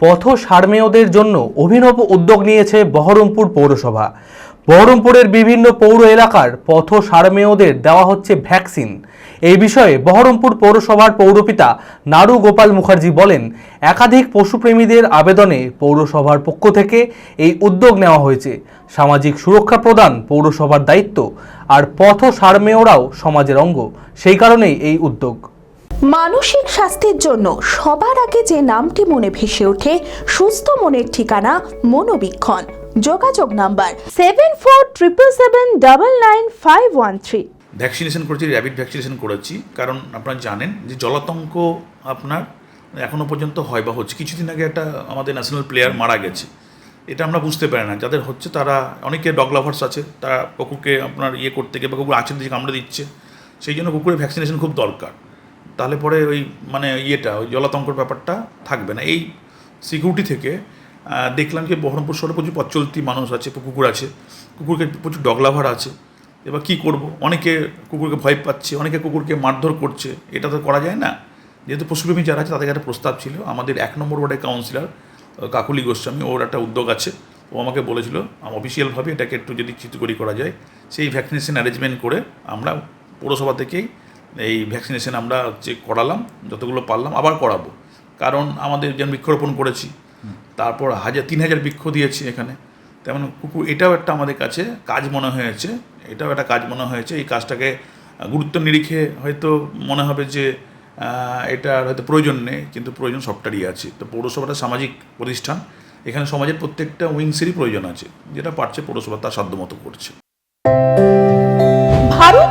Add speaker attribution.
Speaker 1: পথ সারমেয়দের জন্য অভিনব উদ্যোগ নিয়েছে বহরমপুর পৌরসভা। বহরমপুরের বিভিন্ন পৌর এলাকার পথ সারমেয়দের দেওয়া হচ্ছে ভ্যাকসিন। এই বিষয়ে বহরমপুর পৌরসভার পৌরপিতা নারু গোপাল মুখার্জি বলেন, একাধিক পশুপ্রেমীদের আবেদনে পৌরসভার পক্ষ থেকে এই উদ্যোগ নেওয়া হয়েছে। সামাজিক সুরক্ষা প্রদান পৌরসভার দায়িত্ব, আর পথ সারমেয়রাও সমাজের অঙ্গ। সেই কারণেই এই উদ্যোগ।
Speaker 2: মানসিক স্বাস্থ্যের জন্য সবার আগে যে নামটি মনে ভেসে ওঠে, সুস্থ মনের ঠিকানা মনোবীক্ষণ। যোগাযোগ number seven four triple seven double nine five one three
Speaker 3: vaccination করেছি র্যাবিড ভ্যাকসিনেশন করেছি, কারণ আপনারা জানেন যে জলাতঙ্ক আপনার এখনও পর্যন্ত হয় বা হচ্ছে। কিছুদিন আগে একটা আমাদের ন্যাশনাল প্লেয়ার মারা গেছে। এটা আমরা বুঝতে পারি না। যাদের হচ্ছে তারা, অনেকে ডগ লাভার্স আছে, তারা কুকুরকে আপনার ইয়ে করতে গিয়ে বা কুকুর আঁচড় দিয়ে কামড়ে দিচ্ছে, সেই জন্য কুকুরের ভ্যাকসিনেশন খুব দরকার। তাহলে পরে ওই মানে ইয়েটা, ওই জলাতঙ্কর ব্যাপারটা থাকবে না। এই সিকিউরিটি থেকে দেখলাম যে বহরমপুর শহরে প্রচুর পথ চলতি মানুষ আছে কুকুর আছে। কুকুরকে প্রচুর ডগ লাভার আছে। এবার কী করব? অনেকে কুকুরকে ভয় পাচ্ছে, অনেকে কুকুরকে মারধর করছে। এটা তো করা যায় না। যেহেতু পশুপ্রেমী যারা আছে, তাদের একটা প্রস্তাব ছিল। আমাদের এক নম্বর ওয়ার্ডের কাউন্সিলর কাকুলি গোস্বামী, ওর একটা উদ্যোগ আছে। ও আমাকে বলেছিল অফিসিয়ালভাবে এটাকে একটু যদি চিত্রকরি করা যায়, সেই ভ্যাকসিনেশন অ্যারেঞ্জমেন্ট করে আমরা পৌরসভা থেকেই এই ভ্যাকসিনেশন আমরা হচ্ছে করালাম, যতগুলো পারলাম আবার করাবো। কারণ আমাদের যেমন বৃক্ষরোপণ করেছি, তারপর হাজার, তিন হাজার বৃক্ষ দিয়েছি এখানে। তেমন কুকুর, এটাও একটা আমাদের কাছে কাজ মনে হয়েছে, এটাও একটা কাজ মনে হয়েছে। এই কাজটাকে গুরুত্ব নিরিখে হয়তো মনে হবে যে এটার হয়তো প্রয়োজন নেই, কিন্তু প্রয়োজন সবটারই আছে। তো পৌরসভাটা সামাজিক প্রতিষ্ঠান, এখানে সমাজের প্রত্যেকটা উইংসেরই প্রয়োজন আছে, যেটা পারছে পৌরসভা তার সাধ্যমতো করছে।
Speaker 2: ভারত